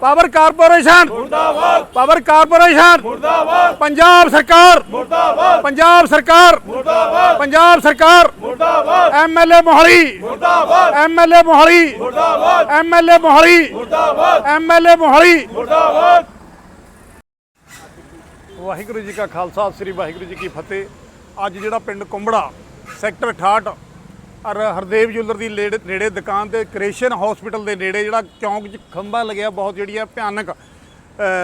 Power corporation. ਮੁਰਦਾਬਾਦ। Power corporation. ਮੁਰਦਾਬਾਦ। ਪੰਜਾਬ ਸਰਕਾਰ। ਮੁਰਦਾਬਾਦ। ਪੰਜਾਬ ਸਰਕਾਰ। ਮੁਰਦਾਬਾਦ। ਪੰਜਾਬ ਸਰਕਾਰ। ਮੁਰਦਾਬਾਦ। ਐਮਐਲਏ ਮੋਹਾਲੀ। ਮੁਰਦਾਬਾਦ। ਐਮਐਲਏ ਮੋਹਾਲੀ। ਮੁਰਦਾਬਾਦ। ਐਮਐਲਏ ਮੋਹਾਲੀ। ਮੁਰਦਾਬਾਦ। ਐਮਐਲਏ ਮੋਹਾਲੀ। ਮੁਰਦਾਬਾਦ। ਵਾਹਿਗੁਰੂ ਜੀ ਕਾ ਖਾਲਸਾ ਸ੍ਰੀ ਵਾਹਿਗੁਰੂ ਜੀ ਕੀ ਫਤਿਹ। ਅੱਜ ਜਿਹੜਾ ਪਿੰਡ ਕੁੰਬੜਾ ਸੈਕਟਰ 68 ਔਰ ਹਰਦੇਵ ਜੁਲਰ ਦੀ ਨੇੜੇ ਨੇੜੇ ਦੁਕਾਨ ਤੇ ਕ੍ਰੇਸ਼ਨ ਹਸਪੀਟਲ ਦੇ ਨੇੜੇ ਜਿਹੜਾ ਚੌਂਕ 'ਚ ਖੰਭਾ ਲੱਗਿਆ, ਬਹੁਤ ਜਿਹੜੀ ਆ ਭਿਆਨਕ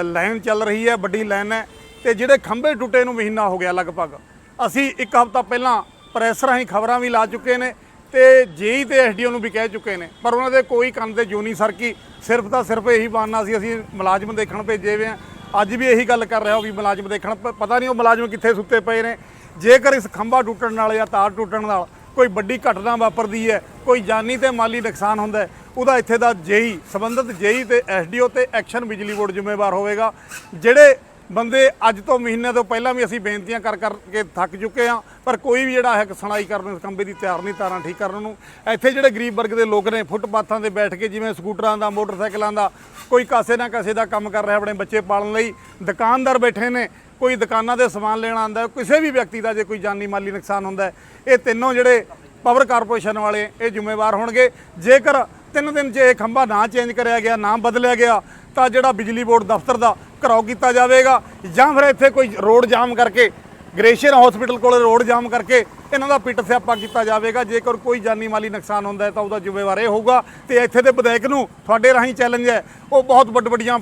ਲਾਈਨ ਚੱਲ ਰਹੀ ਹੈ, ਵੱਡੀ ਲਾਈਨ ਹੈ ਤੇ ਜਿਹੜੇ ਖੰਭੇ ਟੁੱਟੇ ਨੂੰ ਮਹੀਨਾ ਹੋ ਗਿਆ ਲਗਭਗ। ਅਸੀਂ ਇੱਕ ਹਫ਼ਤਾ ਪਹਿਲਾਂ ਪ੍ਰੈਸ ਰਾਹੀਂ ਖਬਰਾਂ ਵੀ ਲਾ ਚੁੱਕੇ ਨੇ ਤੇ ਜੇਈ ਤੇ ਐਸਡੀਓ ਨੂੰ ਵੀ ਕਹਿ ਚੁੱਕੇ ਨੇ, ਪਰ ਉਹਨਾਂ ਦੇ ਕੋਈ ਕੰਨ ਤੇ ਜੂਨੀ ਸਰਕੀ। ਸਿਰਫ ਤਾਂ ਸਿਰਫ ਇਹੀ ਬਾਨਾ ਸੀ, ਅਸੀਂ ਮੁਲਾਜ਼ਮ ਦੇਖਣ ਭੇਜੇ ਵੇ ਆ ਅੱਜ ਵੀ ਇਹੀ ਗੱਲ ਕਰ ਰਿਹਾ ਉਹ ਵੀ ਮੁਲਾਜ਼ਮ ਦੇਖਣ ਪਤਾ ਨਹੀਂ ਉਹ ਮੁਲਾਜ਼ਮ ਕਿੱਥੇ ਸੁੱਤੇ ਪਏ ਨੇ। ਜੇਕਰ ਇਸ ਖੰਭਾ ਟੁੱਟਣ ਨਾਲ ਜਾਂ ਤਾਰ ਟੁੱਟਣ ਨਾਲ ਕੋਈ ਵੱਡੀ ਘਟਨਾ ਵਾਪਰਦੀ ਹੈ, ਕੋਈ ਜਾਨੀ ਤੇ ਮਾਲੀ ਨੁਕਸਾਨ ਹੁੰਦਾ ਉਹਦਾ ਇੱਥੇ ਦਾ ਜੇਈ, ਸੰਬੰਧਿਤ ਜੇਈ ਤੇ ਐਸਡੀਓ ਤੇ ਐਕਸ਼ਨ ਬਿਜਲੀ ਬੋਰਡ ਜ਼ਿੰਮੇਵਾਰ ਹੋਵੇਗਾ। ਜਿਹੜੇ ਬੰਦੇ ਅੱਜ ਤੋਂ ਮਹੀਨੇ ਤੋਂ ਪਹਿਲਾਂ ਵੀ ਅਸੀਂ ਬੇਨਤੀਆਂ ਕਰ ਕਰਕੇ ਥੱਕ ਚੁੱਕੇ ਆ ਪਰ ਕੋਈ ਵੀ ਜਿਹੜਾ ਹੈ ਸੁਣਾਈ ਕਰਨ ਨੂੰ ਕੰਬੇ ਦੀ ਤਿਆਰ ਨਹੀਂ, ਤਾਰਾਂ ਠੀਕ ਕਰਨ ਨੂੰ। ਇੱਥੇ ਜਿਹੜੇ ਗਰੀਬ ਵਰਗ ਦੇ ਲੋਕ ਨੇ, ਫੁੱਟਪਾਥਾਂ ਤੇ ਬੈਠ ਕੇ ਜਿਵੇਂ ਸਕੂਟਰਾਂ ਦਾ, ਮੋਟਰਸਾਈਕਲਾਂ ਦਾ, ਕੋਈ ਕਾਸੇ ਨਾ ਕਾਸੇ ਦਾ ਕੰਮ ਕਰ ਰਿਹਾ ਆਪਣੇ ਬੱਚੇ ਪਾਲਣ ਲਈ, ਦੁਕਾਨਦਾਰ ਬੈਠੇ ਨੇ, ਕੋਈ ਦੁਕਾਨਾਂ ਦੇ ਸਮਾਨ ਲੈਣ ਆਂਦਾ ਕਿਸੇ ਵੀ ਵਿਅਕਤੀ ਦਾ ਜੇ ਕੋਈ ਜਾਨੀ ਮਾਲੀ ਨੁਕਸਾਨ ਹੁੰਦਾ, ਇਹ ਤਿੰਨੋਂ ਜਿਹੜੇ ਪਾਵਰ ਕਾਰਪੋਰੇਸ਼ਨ ਵਾਲੇ, ਇਹ ਜ਼ਿੰਮੇਵਾਰ ਹੋਣਗੇ। ਜੇਕਰ ਤਿੰਨ ਦਿਨ 'ਚ ਇਹ ਖੰਭਾ ਨਾ ਚੇਂਜ ਕਰਿਆ ਗਿਆ, ਨਾ ਬਦਲਿਆ ਗਿਆ, ਤਾਂ ਜਿਹੜਾ ਬਿਜਲੀ ਬੋਰਡ ਦਫ਼ਤਰ ਦਾ ਘਰਾਓ ਕੀਤਾ ਜਾਵੇਗਾ ਜਾਂ ਫਿਰ ਇੱਥੇ ਕੋਈ ਰੋਡ ਜਾਮ ਕਰਕੇ ਗ੍ਰੇਸ਼ੀਅਰ ਹਸਪੀਟਲ ਕੋਲ ਰੋਡ ਜਾਮ ਕਰਕੇ ਇਹਨਾਂ ਦਾ ਪਿੱਟ ਸਿਆਪਾ ਕੀਤਾ ਜਾਵੇਗਾ। ਜੇਕਰ ਕੋਈ ਜਾਨੀ ਮਾਲੀ ਨੁਕਸਾਨ ਹੁੰਦਾ ਤਾਂ ਉਹਦਾ ਜ਼ਿੰਮੇਵਾਰ ਇਹ ਹੋਊਗਾ ਤੇ ਇੱਥੇ ਦੇ ਵਿਧਾਇਕ ਨੂੰ ਤੁਹਾਡੇ ਰਾਹੀਂ ਚੈਲੰਜ ਹੈ। ਉਹ ਬਹੁਤ ਵੱਡ ਵੱਡੀਆਂ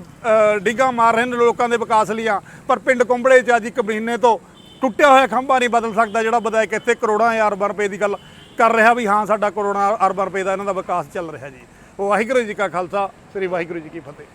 ਡਿੱਗਾਂ ਮਾਰ ਰਹੇ ਨੇ ਲੋਕਾਂ ਦੇ ਵਿਕਾਸ ਲਈਆਂ ਪਰ ਪਿੰਡ ਕੁੰਬੜੇ 'ਚ ਅੱਜ ਇੱਕ ਮਹੀਨੇ ਤੋਂ ਟੁੱਟਿਆ ਹੋਇਆ ਖੰਭਾ ਨਹੀਂ ਬਦਲ ਸਕਦਾ, ਜਿਹੜਾ ਵਿਧਾਇਕ ਇੱਥੇ ਕਰੋੜਾਂ ਹਜ਼ਾਰ ਅਰਬਾਂ ਰੁਪਏ ਦੀ ਗੱਲ ਕਰ ਰਿਹਾ ਵੀ ਹਾਂ ਸਾਡਾ ਕਰੋੜਾਂ ਅਰਬਾਂ ਰੁਪਏ ਦਾ ਇਹਨਾਂ ਦਾ ਵਿਕਾਸ ਚੱਲ ਰਿਹਾ ਜੀ। ਵਾਹਿਗੁਰੂ ਜੀ ਕਾ ਖਾਲਸਾ, ਸ੍ਰੀ ਵਾਹਿਗੁਰੂ ਜੀ ਕੀ ਫਤਿਹ।